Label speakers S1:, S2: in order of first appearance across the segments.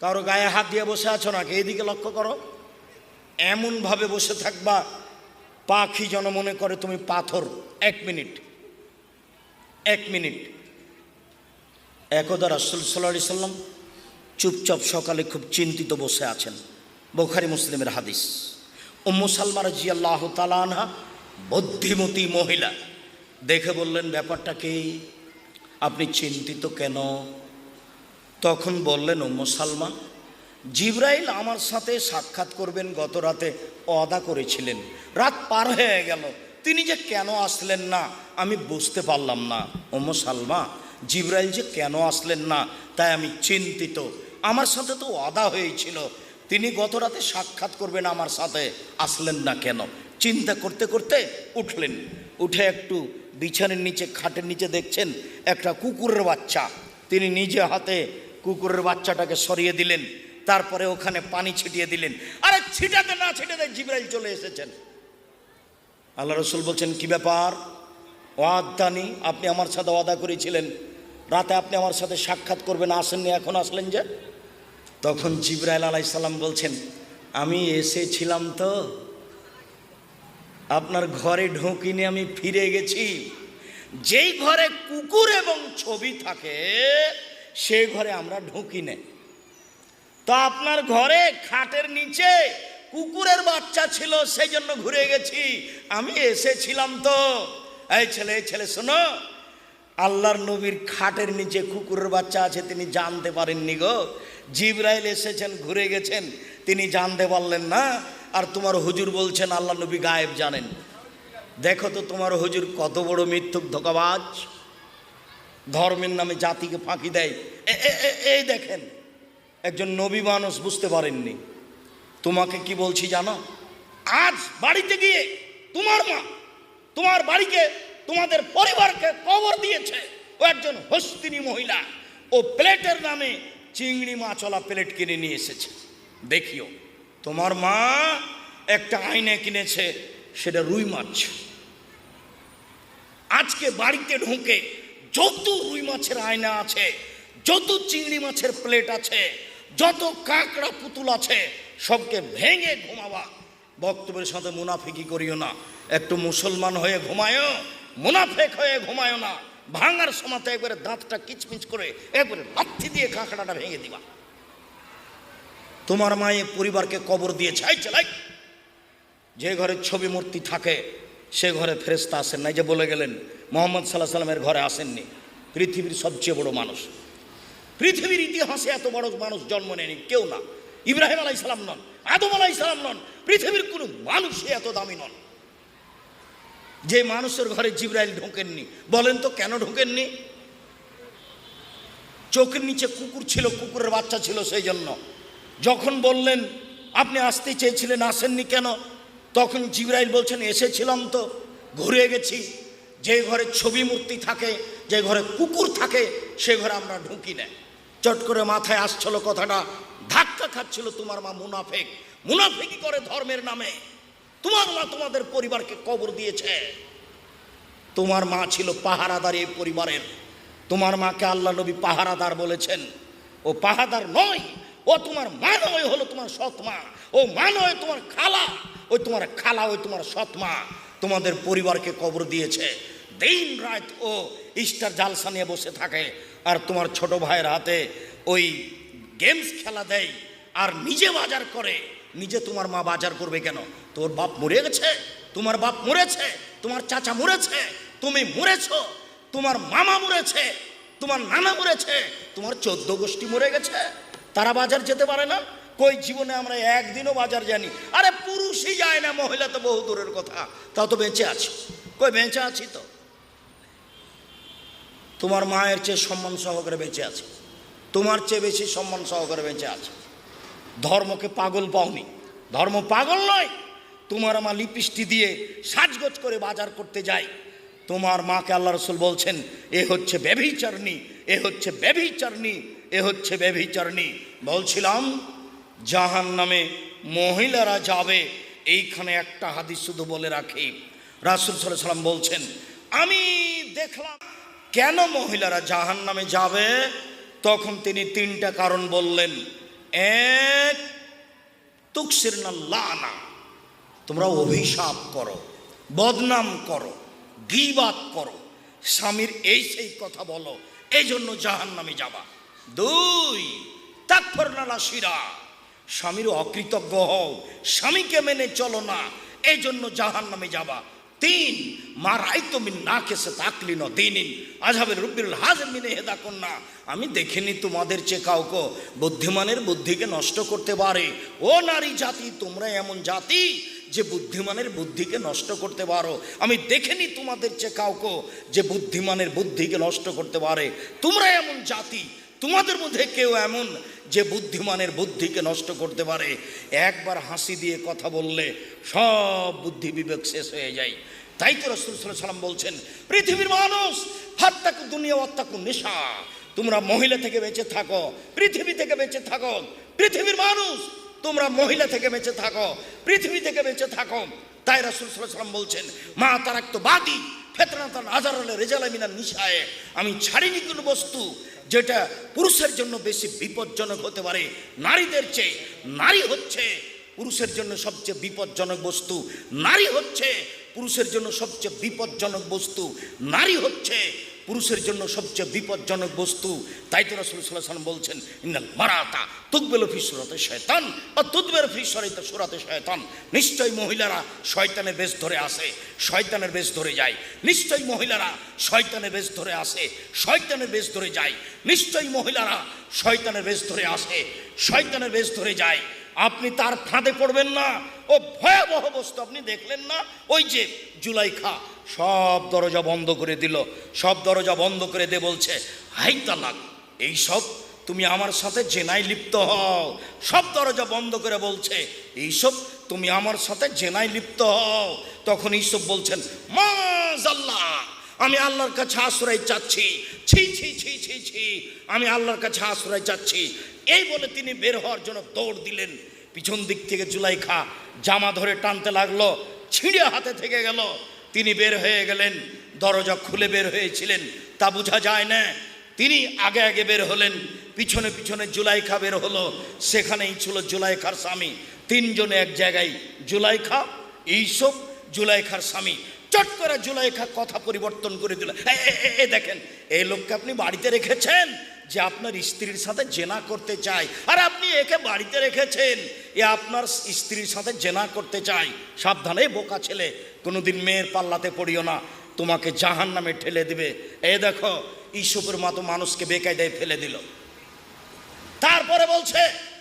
S1: কারও গায়ে হাত দিয়ে বসে আছো নাকি? এইদিকে লক্ষ্য করো। এমনভাবে বসে থাকবা, পাখি যেন মনে করে তুমি পাথর। এক মিনিট। এক মিনিট। একদা রাসুল সাল্লাহ সাল্লাম চুপচাপ সকালে খুব চিন্তিত বসে আছেন। বোখারি মুসলিমের হাদিস। উম্মু সালমার জি আল্লাহ তালানহা বুদ্ধিমতী মহিলা। দেখে বললেন, ব্যাপারটা কি? আপনি চিন্তিত কেন? তখন বললেন উম্মু সালমা জিব্রাইল আমার সাথে সাক্ষাৎ করবেন, গত রাতে অদা করেছিলেন। রাত পার হয়ে গেল, তিনি যে কেন আসলেন না, আমি বুঝতে পারলাম না। ওমো সালমা জিব্রাইল যে কেন আসলেন না, তাই আমি চিন্তিত। আমার সাথে তো অদা হয়েছিল, তিনি গত রাতে সাক্ষাৎ করবেন আমার সাথে, আসলেন না কেন? চিন্তা করতে করতে উঠলেন। উঠে একটু বিছানের নিচে, খাটের নিচে দেখছেন, একটা কুকুরের বাচ্চা। তিনি নিজে হাতে কুকুরের বাচ্চাটাকে সরিয়ে দিলেন, তারপরে ওখানে পানি ছিটিয়ে দিলেন। আরে ছিটাতে না ছিটাতে জিব্রাইল চলে এসেছেন। আল্লাহ রসুল বলছেন, কি ব্যাপার? ওয়াদানি আপনি আমার সাথে ওয়াদা করেছিলেন। রাতে আপনি আমার সাথে সাক্ষাৎ করবেন, আসেননি, এখন আসলেন যে? তখন জিব্রাইল আলাইসাল্লাম বলছেন, আমি এসেছিলাম তো, আপনার ঘরে ঢুকিনি, আমি ফিরে গেছি। যেই ঘরে কুকুর এবং ছবি থাকে সেই ঘরে আমরা ঢুকি না তো আপনার ঘরে খাটের নিচে কুকুরের বাচ্চা ছিল, সেই জন্য ঘুরে গেছি। আমি এসেছিলাম তো। এই ছেলে এই ছেলে, শোনো। আল্লাহর নবীর খাটের নিচে কুকুরের বাচ্চা আছে, তিনি জানতে পারেননি গো। জিব্রাইল এসেছেন, ঘুরে গেছেন। তিনি জানতে পারলেন না। আর তোমার হুজুর বলছেন, আল্লাহ নবী গায়েব জানেন। দেখো তো তোমার হুজুর কত বড় মিথ্যুক ধোকাবাজ। ধর্মের নামে জাতিকে ফাঁকি দেয়। এই দেখেন, একজন নবী মানুষ বুঝতে পারেননি। তোমাকে কি বলছি জানো? আজ বাড়িতে গিয়ে তোমার মা তোমার বাড়িকে, তোমাদের পরিবারকে কবর দিয়েছে ও একজন হস্তিনী মহিলা। ও প্লেটের নামে চিংড়ি মাছওয়ালা প্লেট কিনে নিয়ে এসেছে। দেখিও, তোমার মা একটা আয়না কিনেছে, সেটা রুই মাছ। আজকে বাড়িতে ঢুকে যত রুই মাছের আয়না আছে, যত চিংড়ি মাছের প্লেট আছে, যত কাঁকড়া পুতুল আছে, সবকে ভেঙে ঘুমাবা। বক্তব্যের সাথে মুনাফিকি করিও না। একটু মুসলমান হয়ে ঘুমায়ও মুনাফেক হয়ে ঘুমায়ও না। ভাঙার সময় একবারে দাঁতটা কিচমিচ করে একবারে লাথি দিয়ে কাঁকড়াটা ভেঙে দিবা। তোমার মায়ে পরিবারকে কবর দিয়ে ছাই চালাই। যে ঘরে ছবি মূর্তি থাকে, সে ঘরে ফেরেস্তা আসেন নাই যে বলে গেলেন মোহাম্মদ সাল্লাহ সাল্লামের ঘরে আসেননি। পৃথিবীর সবচেয়ে বড় মানুষ। পৃথিবীর ইতিহাসে এত বড় মানুষ জন্ম নেয়নি, কেউ না। ইব্রাহিম আলাই সালাম নন, আদম আলাই সালাম নন, পৃথিবীর কোনো মানুষই এত দামি নন। যে মানুষের ঘরে জিব্রাইল ঢোকেননি, বলেন তো কেন ঢোকেননি? চোখের নিচে কুকুর ছিল, কুকুরের বাচ্চা ছিল সেই জন্য যখন বললেন, আপনি আসতে চেয়েছিলেন, আসেননি কেন? তখন জিব্রাইল বলছেন, এসেছিলাম তো, ঘুরে গেছি। যে ঘরে ছবি মূর্তি থাকে, যে ঘরে কুকুর থাকে, সে ঘরে আমরা ঢুকি না। চট করে মাথায় আসছিল কথাটা, ধাক্কা খাচ্ছিল, তোমার মা মুনাফেক। মুনাফেকি করে ধর্মের নামে। তোমার মা তোমাদের পরিবারকে কবর দিয়েছে। তোমার মা ছিল পাহারাদার এই পরিবারের। তোমার মাকে আল্লাহ নবী পাহারাদার বলেছেন। ও পাহাদার নয়, ও তোমার মা নয় হলো তোমার সৎ মা। ও মা নয় তোমার খালা। ওই তোমার খালা ওই তোমার সৎ মা। তোমাদের পরিবারকে কবর দিয়েছে। দিন রাত ও ইস্টার জালসা নিয়ে বসে থাকে। আর তোমার ছোট ভাইয়ের হাতে ওই গেমস খেলা দেয় আর নিজে বাজার করে। নিজে তোমার মা বাজার করবে কেন? তোর বাপ মরে গেছে? তোমার বাপ মরেছে? তোমার চাচা মরেছে? তুমি মরেছ? তোমার মামা মরেছে? তোমার নানা মরেছে? তোমার চোদ্দ গোষ্ঠী মরে গেছে? তারা বাজার যেতে পারে না? কই জীবনে আমরা একদিনও বাজার জানি আরে পুরুষই যায় না, মহিলা তো বহু দূরের কথা। তাও তো বেঁচে আছি। কই, বেঁচে আছি তো? তোমার মায়ের চেয়ে সম্মান সহকারে বেঁচে আছে। তোমার চেয়ে বেশি সম্মান সহকারে বেঁচে আছে। ধর্মকে পাগল পাওনি। ধর্ম পাগল নয়। তোমার মা লিপিস্টি দিয়ে সাজগোজ করে বাজার করতে যায় তোমার মাকে আল্লাহ রসুল বলছেন, এ হচ্ছে ব্যভিচারণী, এ হচ্ছে ব্যভিচারণী, এ হচ্ছে ব্যভিচারণী। বলছিলাম জাহান নামে মহিলারা যাবে এইখানে একটা হাদিস শুধু বলে রাখি। রাসুল সাল্লাহ সাল্লাম বলছেন, আমি দেখলাম, কেন মহিলারা জাহান নামে যাবে? তখন তিনি তিনটা কারণ বললেন। এক তুকসির লানা, তোমরা অভিশাপ করো, বদনাম করো গিবাত করো, স্বামীর এই সেই কথা বলো এই জন্য জাহান নামে যাবা। দুই তাকফর নালা শিরা স্বামীর অকৃতজ্ঞ হও। স্বামীকে মেনে চলো না এই জন্য জাহান নামে যাবা। তিন, মা রাইতো মিন না কেসে তাকলি ন দিনিন। আজহাবের রুবির হাজের মিনে হেদা কন্যা, আমি দেখিনি তোমাদের চেয়ে কাউকে। বুদ্ধিমানের বুদ্ধিকে নষ্ট করতে পারে। ও নারী জাতি, তোমরা এমন জাতি যে বুদ্ধিমানের বুদ্ধিকে নষ্ট করতে পারো। আমি দেখিনি তোমাদের চেয়ে কাউকে যে বুদ্ধিমানের বুদ্ধিকে নষ্ট করতে পারে। তোমরা এমন জাতি, তোমাদের মধ্যে কেউ এমন যে বুদ্ধিমানের বুদ্ধিকে নষ্ট করতে পারে, একবার হাসি দিয়ে কথা বললে সব বুদ্ধি বিবেক শেষ হয়ে যায়। তাই তো রসুল বলছেন, পৃথিবীর মানুষ, হাত্তাকু দুনিয়া অত্তাকু নেশা। তোমরা মহিলা থেকে বেঁচে থাকো, পৃথিবী থেকে বেঁচে থাকো, পৃথিবীর মানুষ, তোমরা মহিলা থেকে বেঁচে থাকো, পৃথিবী থেকে বেঁচে থাকো। তাই রাসুল বলছেন, মা তার তো বাদি ফেতনা তার রেজালামিনা নিশায় আমি ছাড়িনি কোনো বস্তু যেটা পুরুষের জন্য বেশি বিপজ্জনক হতে পারে। নারীদের চেয়ে নারী হচ্ছে পুরুষের জন্য সবচেয়ে বিপজ্জনক বস্তু। নারী হচ্ছে পুরুষের জন্য সবচেয়ে বিপজ্জনক বস্তু। নারী হচ্ছে পুরুষের জন্য সবচেয়ে বিপজ্জনক বস্তু, তাই তো রসুল সাল্লাম বলছেন মারাতা তুকবেল ফি সুরাতে শয়তান, বা তুদবের ফি সরিতে সুরাতে শয়তান। নিশ্চয়ই মহিলারা শয়তানের বেশ ধরে আসে, শয়তানের বেশ ধরে যায়। নিশ্চয়ই মহিলারা শয়তানের বেশ ধরে আসে, শয়তানের বেশ ধরে যায়। নিশ্চয়ই মহিলারা শয়তানের বেশ ধরে আসে, শয়তানের বেশ ধরে যায়। আপনি তার ফাঁদে পড়বেন না। ও ভয়াবহ বস্তু আপনি দেখলেন না? ওই যে জুলাইখা, সব দরজা বন্ধ করে দিল। সব দরজা বন্ধ করে দে বলছে, হাই তালাক, এইসব তুমি আমার সাথে জেনায় লিপ্ত হও। সব দরজা বন্ধ করে বলছে, এইসব তুমি আমার সাথে জেনায় লিপ্ত হও। তখন এইসব বলছেন, মাজাল্লাহ, আমি আল্লাহর কাছে আশ্রয় চাচ্ছি। ছি ছি ছি ছি ছি, আমি আল্লাহর কাছে আশ্রয় চাচ্ছি। এই বলে তিনি বের হওয়ার জন্য দৌড় দিলেন। পিছন দিক থেকে জুলাইখা জামা ধরে টানতে লাগল, ছিঁড়ে হাতে থেকে গেল। তিনি বের হয়ে গেলেন, দরজা খুলে বের হয়েছিলেন, তা বোঝা যায় না। তিনি আগে আগে বের হলেন, পিছনে পিছনে জুলাইখা বের হলো। সেখানেই ছিল জুলাইখার স্বামী। তিনজনে এক জায়গায়, জুলাইখা এইসব জুলাইখার স্বামী। চট করে জুলাইখা কথা পরিবর্তন করে দিল এ- দেখেন, এই লোককে আপনি বাড়িতে রেখেছেন? যে আপনার স্ত্রীর সাথে জেনা করতে চায়। আর আপনি একে বাড়িতে রেখেছেন। এ আপনার স্ত্রীর সাথে জেনা করতে চায়। সাবধানে বোকা ছেলে, কোনোদিন মেয়ের পাল্লাতে পড়িও না। তোমাকে জাহান নামে ঠেলে দিবে। এ দেখো ইসুপের মতো মানুষকে বেকায়দায় ফেলে দিল। তারপরে বলছে,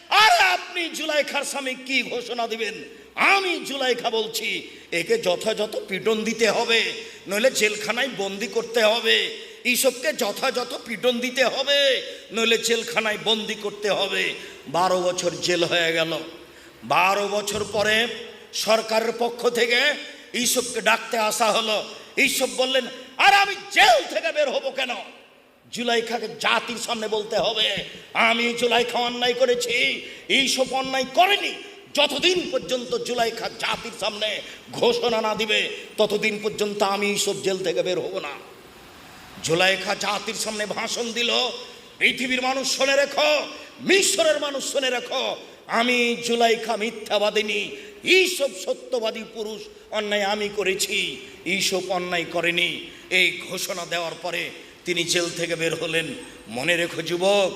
S1: আরে আপনি জুলাইখার স্বামী কি ঘোষণা দিবেন? আমি জুলাইখা বলছি, একে যথাযথ পিটন দিতে হবে, নইলে জেলখানায় বন্দি করতে হবে। এইসবকে যথাযথ পিটন দিতে হবে, নইলে জেলখানায় বন্দি করতে হবে। বারো বছর জেল হয়ে গেল। বারো বছর পরে সরকারের পক্ষ থেকে এইসবকে ডাকতে আসা হলো। এইসব বললেন, আর আমি জেল থেকে বের হব কেন? জুলাইখাকে জাতির সামনে বলতে হবে, আমি জুলাইখা অন্যায় করেছি, এইসব অন্যায় করেনি। যতদিন পর্যন্ত জুলাইখা জাতির সামনে ঘোষণা না দিবে, ততদিন পর্যন্ত আমি এইসব জেল থেকে বের হব না। জুলাইখা জাতির সামনে ভাষণ দিল, পৃথিবীর মানুষ শুনে রেখো, মিশরের মানুষ শুনে রেখো, আমি জুলাইখা মিথ্যাবাদিনী এইসব সত্যবাদী পুরুষ অন্যায় আমি করেছি, এইসব অন্যায় করেনি। এই ঘোষণা দেওয়ার পরে তিনি জেল থেকে বের হলেন। মনে রেখো যুবক,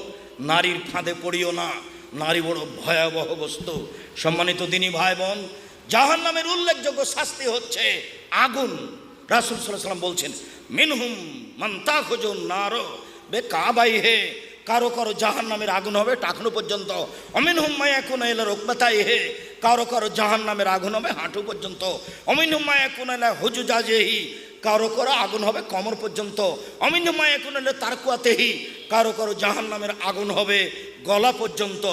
S1: নারীর ফাঁদে পড়িও না, নারী বড় ভয়াবহ বস্তু। সম্মানিত দিনী ভাই বোন জাহান নামের উল্লেখযোগ্য শাস্তি হচ্ছে আগুন। রাসুল সাল্লাহ সাল্লাম বলছেন মিনহুম মান্তা খোঁজুন নারো। বে কাবাই হে, কারও কারও জাহান নামের আগুন হবে টাকনো পর্যন্ত। অমিন হুম্মায় এখন এলে রোকবাতাই হে, কারও কারও জাহান নামের আগুন হবে হাঁটু পর্যন্ত। অমিন হুম্মায় এখন এলে হুজু জাজেহি কারও কারও আগুন হবে কমর পর্যন্ত। অমিন হুম্মায় এখন এলে তারকুয়াতেহি কারও কারও জাহান নামের আগুন হবে গলা পর্যন্ত।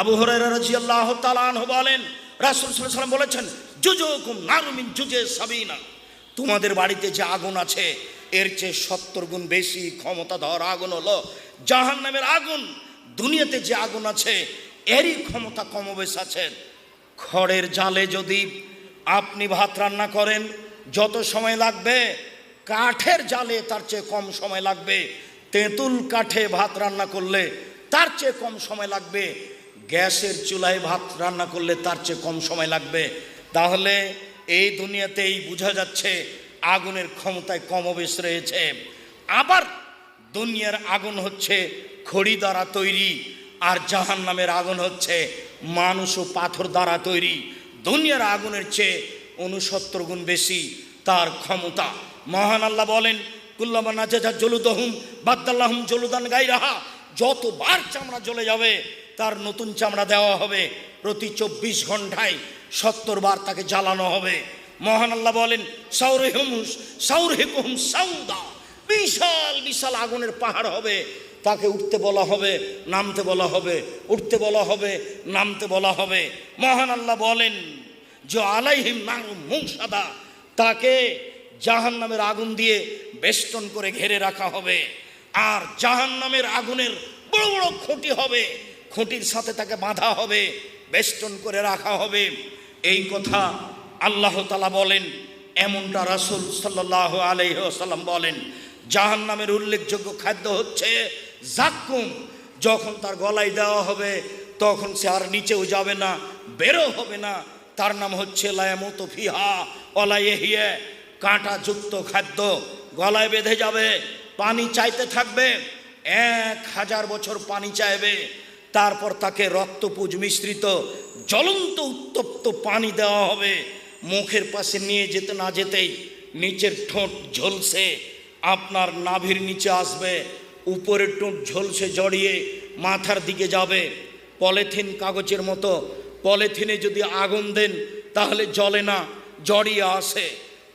S1: আবু হরাইরা রাজিয়াল্লাহ তালান বলেন, রাসুল সাল্লাম বলেছেন, জুজুকুম নারুমিন জুজে সাবিনা। তোমাদের বাড়িতে যে আগুন আছে এর চেয়ে সত্তর গুণ বেশি ক্ষমতাধর আগুন হলো জাহান নামের আগুন। দুনিয়াতে যে আগুন আছে, এরই ক্ষমতা কমবেশ আছে। খড়ের জালে যদি আপনি ভাত রান্না করেন, যত সময় লাগবে, কাঠের জালে তার চেয়ে কম সময় লাগবে। তেঁতুল কাঠে ভাত রান্না করলে তার চেয়ে কম সময় লাগবে। গ্যাসের চুলায় ভাত রান্না করলে তার চেয়ে কম সময় লাগবে। তাহলে এই দুনিয়াতেই বোঝা যাচ্ছে আগুনের ক্ষমতায় কমবেশ রয়েছে। আবার দুনিয়ার আগুন হচ্ছে খড়ি দ্বারা তৈরি আর জাহান নামের আগুন হচ্ছে মানুষ ও পাথর দ্বারা তৈরি। দুনিয়ার আগুনের চেয়ে উনসত্তর গুণ বেশি তার ক্ষমতা। মহান আল্লাহ বলেন, কুল্লামা নাজেজা জলুদহুম বাদ্দাল্লাহুম জলুদান গাই রাহা যতবার চামড়া জ্বলে যাবে, তার নতুন চামড়া দেওয়া হবে। প্রতি চব্বিশ ঘন্টায় সত্তর বার তাকে জ্বালানো হবে। মহান আল্লাহ বলেন সৌরহুম সৌরহিকুম সৌদা বিশাল বিশাল আগুনের পাহাড় হবে। তাকে উঠতে বলা হবে, নামতে বলা হবে, উঠতে বলা হবে, নামতে বলা হবে। মহান আল্লাহ বলেন, যে আলাইহিম মুসাদা তাকে জাহান নামের আগুন দিয়ে বেষ্টন করে ঘেরে রাখা হবে। আর জাহান নামের আগুনের বড় বড় খুঁটি হবে। খুঁটির সাথে তাকে বাঁধা হবে, বেষ্টন করে রাখা হবে। এই কথা আল্লাহ তালা বলেন, এমনটা রাসুল সাল্লাহ আলহ্লাম বলেন জাহান নামের উল্লেখযোগ্য খাদ্য হচ্ছে জাক্কুম। যখন তার গলায় দেওয়া হবে, তখন সে আর নিচেও যাবে না বেরো হবে না। তার নাম হচ্ছে লায়ামতো ফিহা অলাইহিয়ে কাঁটাযুক্ত খাদ্য। গলায় বেঁধে যাবে, পানি চাইতে থাকবে, এক হাজার বছর পানি চাইবে। তারপর তাকে রক্তপুজ মিশ্রিত, জ্বলন্ত, উত্তপ্ত পানি দেওয়া হবে। মুখের পাশে নিয়ে যেতে না যেতেই নিচের ঠোঁট ঝলসে, আপনার নাভির নিচে আসবে, উপরের ঠোঁট ঝলসে জড়িয়ে মাথার দিকে যাবে। পলিথিন কাগজের মতো, পলিথিনে যদি আগুন দেন তাহলে জলে না, জড়িয়ে আসে।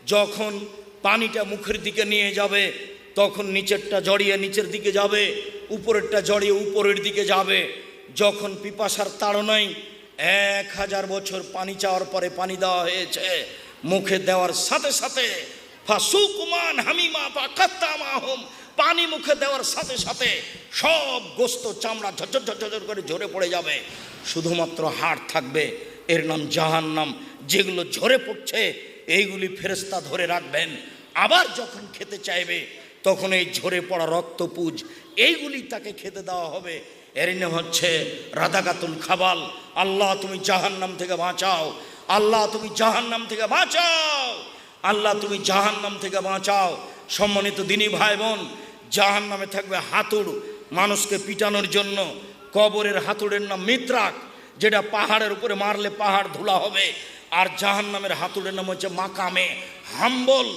S1: যখন পানিটা মুখের দিকে নিয়ে যাবে, তখন নিচেরটা জড়িয়ে নিচের দিকে যাবে, উপরেরটা জড়িয়ে উপরের দিকে যাবে। যখন পিপাসার তাড়নায় এক হাজার বছর পানি চাওয়ার পরে পানি দেওয়া হয়েছে। মুখে দেওয়ার সাথে সাথে ফাসুকুমান হামিমা বা কাত্তামাহম পানি মুখে দেওয়ার সাথে সাথে সব গোস্ত চামড়া ঝরঝর ঝরঝর করে ঝরে পড়ে যাবে। শুধুমাত্র হাড় থাকবে, এর নাম জাহান্নাম। যেগুলো ঝরে পড়ছে, এইগুলি ফেরেস্তা ধরে রাখবেন। আবার যখন খেতে চাইবে, তখন এই ঝরে পড়া রক্তপুজ, এইগুলি তাকে খেতে দেওয়া হবে। এর নাম হচ্ছে রাধাকাতুল খাবাল। আল্লাহ তুমি জাহান্নাম থেকে বাঁচাও। আল্লাহ তুমি জাহান্নাম থেকে বাঁচাও। আল্লাহ তুমি জাহান্নাম থেকে বাঁচাও। সম্মানিত দিনী ভাই বোন জাহান নামে থাকবে হাতুড়। মানুষকে পিটানোর জন্য কবরের হাতুড়ের নাম মিত্রাক, যেটা পাহাড়ের উপরে মারলে পাহাড় ধুলা হবে। আর জাহান নামের হাতুড়ের নাম হচ্ছে মাকামে হাম্বল।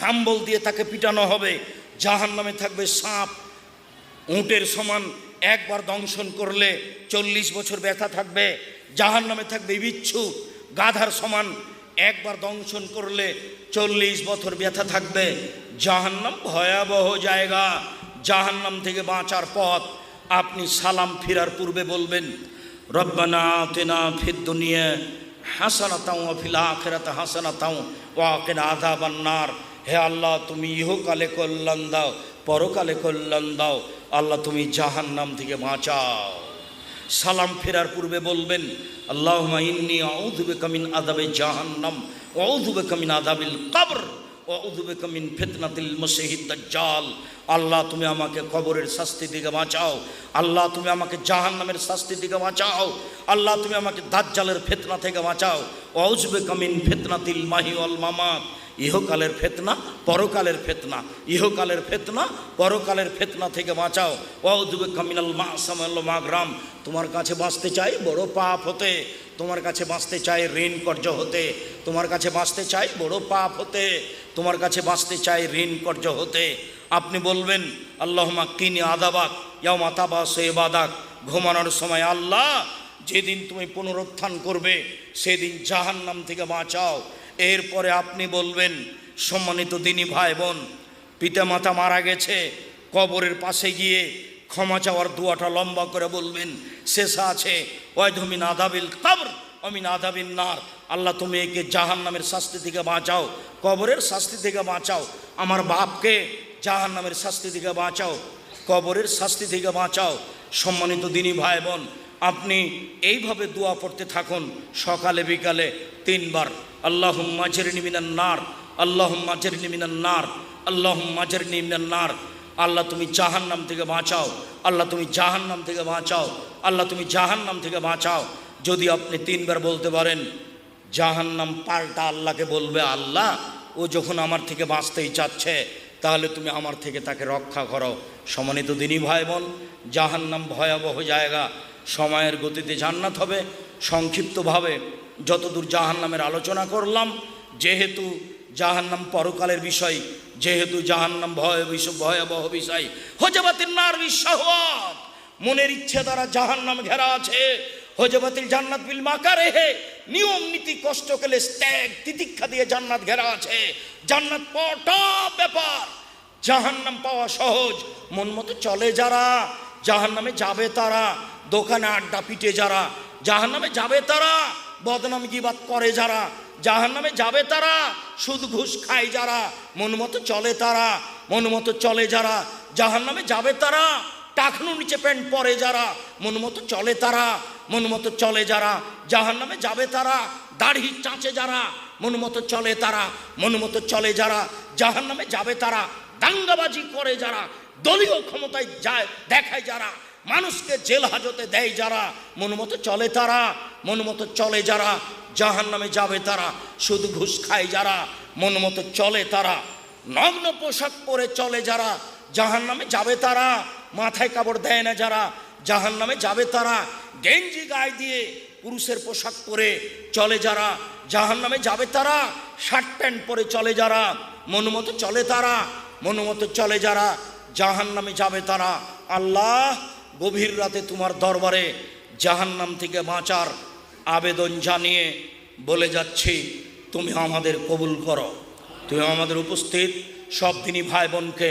S1: হাম্বল দিয়ে তাকে পিটানো হবে। জাহান নামে থাকবে সাপ, উঁটের সমান একবার দংশন করলে চল্লিশ বছর ব্যথা থাকবে জাহান নামে থাকবে বিচ্ছু গাধার সমান। একবার দংশন করলে চল্লিশ বছর ব্যথা থাকবে, জাহান্নাম ভয়াবহ জায়গা। জাহান্নাম থেকে বাঁচার পথ আপনি সালাম ফিরার পূর্বে বলবেন, রব্বানা তেনা ফির দুনিয়া হাসানা তাও ফিল আখেরাত হাসানা তাও ওয়াকেন আধা বান্নার হে আল্লাহ, তুমি ইহকালে কল্যাণ দাও, পরকালে কল্যাণ দাও। আল্লাহ তুমি জাহান্নাম থেকে বাঁচাও। সালাম ফেরার পূর্বে বলবেন আল্লাহ ইন্নি আউধুবে কামিন আদাবে জাহান্নাম ওউধুবে কামিন আদাবিল কবর ওউধুবে কামিন ফিতনাতিল মসিহিদ দাজ্জাল। আল্লাহ, তুমি আমাকে কবরের শাস্তি থেকে বাঁচাও। আল্লাহ, তুমি আমাকে জাহান্নামের শাস্তি থেকে বাঁচাও। আল্লাহ, তুমি আমাকে দাজ্জালের ফেতনা থেকে বাঁচাও। ওউজবে কামিন ফিতনাতিল মাহি অল মামাত ইহকালের ফেতনা, পরকালের ফেতনা, ইহকালের ফেতনা, পরকালের ফেতনা থেকে বাঁচাও। ওয়াউদুবে কামিনাল মা সামাল মাগরাম। তোমার কাছে বাঁচতে চাই বড় পাপ হতে, তোমার কাছে বাঁচতে চাই ঋণ কর্য হতে, তোমার কাছে বাঁচতে চাই বড় পাপ হতে, তোমার কাছে বাঁচতে চাই ঋণ কর্য হতে। আপনি বলবেন আল্লাহমা কিনি আদাবাক ইয়াও মাতাবা সেবাদাক ঘুমানোর সময়, আল্লাহ, যেদিন তুমি পুনরুত্থান করবে, সেদিন জাহান্নাম থেকে বাঁচাও। এরপরে আপনি বলবেন, সম্মানিত দিনী ভাই বোন পিতামাতা মারা গেছে, কবরের পাশে গিয়ে ক্ষমা চাওয়ার দুয়াটা লম্বা করে বলবেন, শেষ আছে ওয়াইধমিন আদাবিল কবর অমিন আদাবিন নার, আল্লাহ তুমি একে জাহান নামের শাস্তি থেকে বাঁচাও, কবরের শাস্তি থেকে বাঁচাও, আমার বাপকে জাহান নামের শাস্তি থেকে বাঁচাও, কবরের শাস্তি থেকে বাঁচাও, সম্মানিত দিনী ভাই বোন আপনি এইভাবে দোয়া পড়তে থাকুন, সকালে বিকালে তিনবার। আল্লাহ তুমি জাহান্নাম থেকে বাঁচাও, আল্লাহ তুমি জাহান্নাম থেকে বাঁচাও, আল্লাহ তুমি জাহান্নাম থেকে বাঁচাও। যদি আপনি তিনবার বলতে পারেন, জাহান্নাম পাল্টা আল্লাহকে বলবে, আল্লাহ, ও যখন আমার থেকে বাঁচতেই চাচ্ছে, তাহলে তুমি আমার থেকে তাকে রক্ষা করো। সমানিত দিনই ভাই বোন জাহান্নাম ভয়াবহ জায়গা। সময়ের গতিতে জান্নাত হবে, সংক্ষিপ্তভাবে যতদূর জাহান্নামের আলোচনা করলাম, যেহেতু জাহান্নাম পরকালের বিষয়, যেহেতু জাহান্নাম ভয় ভয়াবহ বিষয় হজবাতির নার বিশ্বাহত মনের ইচ্ছে দ্বারা জাহান্নাম ঘেরা আছে হজবাতিল জান্নাত বিল মাকারে হে, নিয়ম নীতি কষ্ট কেলে ত্যাগ তিতিক্ষা দিয়ে জান্নাত ঘেরা আছে, জান্নাত পটা ব্যাপার, জাহান্নাম পাওয়া সহজ, মন মতো চলে যারা, জাহান্নামে যাবে তারা, দোকানে আড্ডা পিটে যারা, জাহান্নামে যাবে তারা বদনাম গিবাত করে যারা। জাহান্নামে যাবে তারা, সুদ ঘুষ খায় যারা, মন মতো চলে তারা, মন মতো চলে যারা। জাহান্নামে যাবে তারা, টাকনু নিচে প্যান্ট পরে যারা, মন মতো চলে তারা, মন মতো চলে যারা। জাহান নামে যাবে তারা, দাড়ি চাঁচে যারা, মন মতো চলে তারা, মন মতো চলে যারা। জাহান নামে যাবে তারা, দাঙ্গাবাজি করে যারা, দলীয় ক্ষমতায় যায়, দেখায় যারা। মানুষকে জেল হাজতে দেয় যারা, মন মতো চলে তারা, মন মতো চলে যারা জাহান নামে যাবে তারা শুধু ঘুষ খায় যারা, মন মতো চলে তারা, নগ্ন পোশাক পরে চলে যারা জাহান নামে যাবে তারা, মাথায় কাপড় দেয় না যারা জাহান নামে যাবে তারা, গেঞ্জি গায়ে দিয়ে পুরুষের পোশাক পরে চলে যারা জাহান নামে যাবে তারা, শার্ট প্যান্ট পরে চলে যারা, মন মতো চলে তারা, মন মতো চলে যারা জাহান নামে যাবে তারা, আল্লাহ গভীর রাতে তোমার দরবারে জাহান্নাম থেকে বাঁচার আবেদন জানিয়ে বলে যাচ্ছি, তুমি আমাদের কবুল করো। তুমি আমাদের উপস্থিত, সব দিনই ভাই বোনকে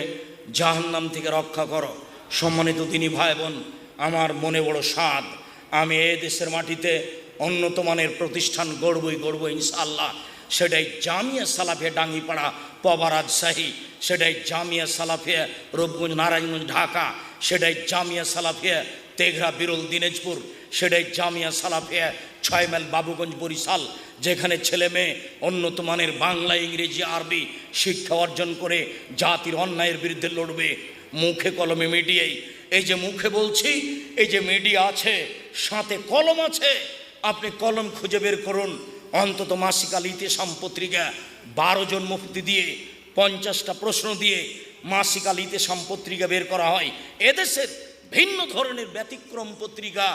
S1: জাহান্নাম থেকে রক্ষা করো। সম্মানিত দিনী ভাই বোন আমার মনে বড় স্বাদ। আমি এ দেশের মাটিতে উন্নত মানের প্রতিষ্ঠান গড়বই গড়ব ইনশাল্লাহ সেটাই জামিয়া সালাফে ডাঙ্গিপাড়া পবা রাজশাহী সেটাই জামিয়া সালাফিয়া, রূপগঞ্জ, নারায়ণগঞ্জ, ঢাকা, সেটাই জামিয়া সালাফিয়া, তেঘরা, বিরল, দিনাজপুর, সেটাই জামিয়া সালাফিয়া ছয় মাইল বাবুগঞ্জ বরিশাল, যেখানে ছেলে মেয়ে, উন্নত মানের বাংলা, ইংরেজি, আরবি শিক্ষা অর্জন করে জাতির অন্যায়ের বিরুদ্ধে লড়বে, মুখে কলমে মিডিয়াই। এই যে মুখে বলছি, এই যে মিডিয়া আছে, সাথে কলম আছে, আপনি কলম খুঁজে বের করুন। অন্তত মাসিক আল ইতিসাম পত্রিকা বারো জন মুফতি দিয়ে পঞ্চাশটা প্রশ্ন দিয়ে মাসিক আল ইতিসাম পত্রিকা বের করা হয়। এদেশের ভিন্ন ধরনের ব্যতিক্রম পত্রিকা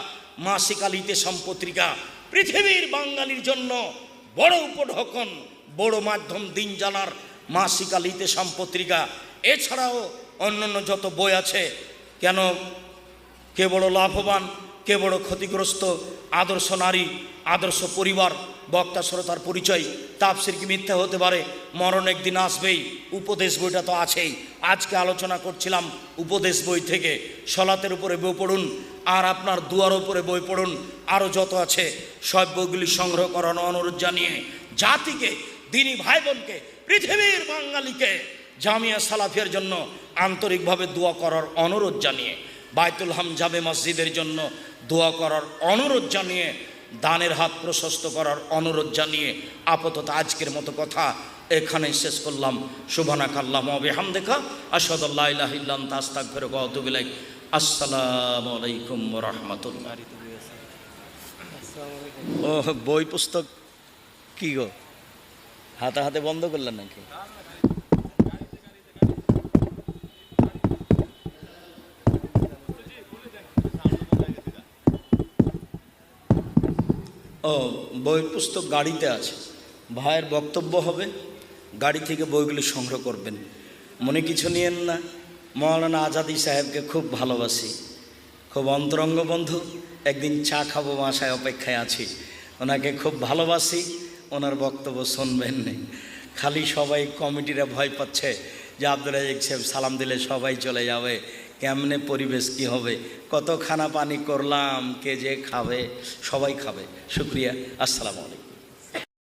S1: মাসিক আল ইতিসাম পত্রিকা পৃথিবীর বাঙালির জন্য বড় উপঢকন, বড় মাধ্যম দিন জানার মাসিক আল ইতিসাম পত্রিকা এছাড়াও অন্যান্য যত বই আছে, কেন কে বড় লাভবান, কে বড় ক্ষতিগ্রস্ত, আদর্শ নারী, আদর্শ পরিবার বক্তা শ্রোতার পরিচয়। তাপসির কি মিথ্যা হতে পারে? মরণ একদিন আসবেই। উপদেশ বইটা তো আছেই। আজকে আলোচনা করছিলাম উপদেশ বই থেকে। সলাতের উপরে বই পড়ুন, আর আপনার দুয়ার উপরে বই পড়ুন। আরও যত আছে, সব বইগুলি সংগ্রহ করানো অনুরোধ জানিয়ে জাতিকে, দিনী ভাই বোনকে পৃথিবীর বাঙালিকে জামিয়া সালাফিয়ার জন্য আন্তরিকভাবে দোয়া করার অনুরোধ জানিয়ে বাইতুল হাম জামে মসজিদের জন্য দোয়া করার অনুরোধ জানিয়ে দানের হাত প্রশস্ত করার অনুরোধ জানিয়ে আপাতত আজকের মতো কথা এখানেই শেষ করলাম। শুভানা কাল্লাম অবে হাম দেখা আসাদুল্লাহ ইলাহিল্লাম তাস্তাক ফেরো গতবিলাই আসসালামু আলাইকুম রহমতুল্লাহ। ও বই পুস্তক কি গো? হাতে হাতে বন্ধ করলেন নাকি? ও বই পুস্তক গাড়িতে আছে। ভাইয়ের বক্তব্য হবে, গাড়ি থেকে বইগুলি সংগ্রহ করবেন। মনে কিছু নিয়েন না। মৌলানা আজাদি সাহেবকে খুব ভালোবাসি। খুব অন্তরঙ্গ বন্ধু। একদিন চা খাব বাসায় অপেক্ষায় আছি। ওনাকে খুব ভালোবাসি। ওনার বক্তব্য শুনবেন না। খালি সবাই কমিটিরা ভয় পাচ্ছে যে আব্দুল রাজিক সাহেব সালাম দিলে সবাই চলে যাবে। কেমনে পরিবেশ, কি হবে? কত খানা পানি করলাম, কে যে খাবে, সবাই খাবে। শুক্রিয়া। আসসালামু আলাইকুম।